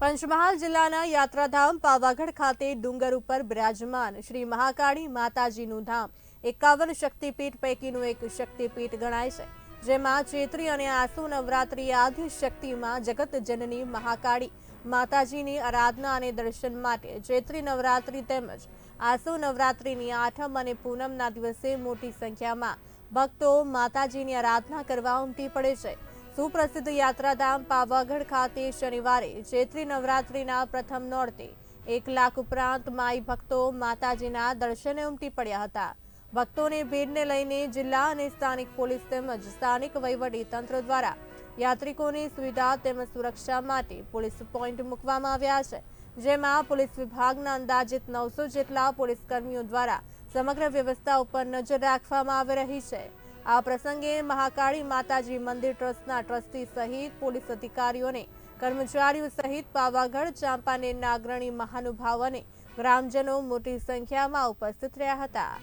પંચમહાલ જિલ્લાના યાત્રાધામ પાવાગઢ ખાતે ડુંગર ઉપર બિરાજમાન શ્રી મહાકાળી માતાજીનું ધામ એકાવન શક્તિપીઠ પૈકીનું એક શક્તિપીઠ ગણાય છે, જેમાં ચૈત્રી અને આસુ નવરાત્રી આદિ શક્તિમાં જગત જનની મહાકાળી માતાજીની આરાધના અને દર્શન માટે ચૈત્રી નવરાત્રી તેમજ આસુ નવરાત્રીની આઠમ અને પૂનમના દિવસે મોટી સંખ્યામાં ભક્તો માતાજીની આરાધના કરવા ઉમટી પડે છે. સુપ્રસિદ્ધ યાત્રાધામ પાવાગઢ ખાતે શનિવારે ચૈત્રી નવરાત્રીના પ્રથમ નોરતે એક લાખ ઉપરાંત માઈ ભક્તો માતાજીના દર્શને ઉમટી પડ્યા હતા. ભક્તોની ભીડને લઈને જિલ્લા અને સ્થાનિક પોલીસ તેમજ સ્થાનિક વહીવટી તંત્ર દ્વારા યાત્રિકોની સુવિધા તેમજ સુરક્ષા માટે પોલીસ પોઈન્ટ મૂકવામાં આવ્યા છે, જેમાં પોલીસ વિભાગના અંદાજિત નવસો જેટલા પોલીસ કર્મીઓ દ્વારા સમગ્ર વ્યવસ્થા ઉપર નજર રાખવામાં આવી રહી છે. આ પ્રસંગે મહાકાળી માતાજી મંદિર ટ્રસ્ટના ટ્રસ્ટી સહિત પોલીસ અધિકારીઓને, કર્મચારીઓ સહિત પાવાગઢ, ચાંપાનેરના અગ્રણી મહાનુભાવ અને ગ્રામજનો મોટી સંખ્યામાં ઉપસ્થિત રહ્યા હતા.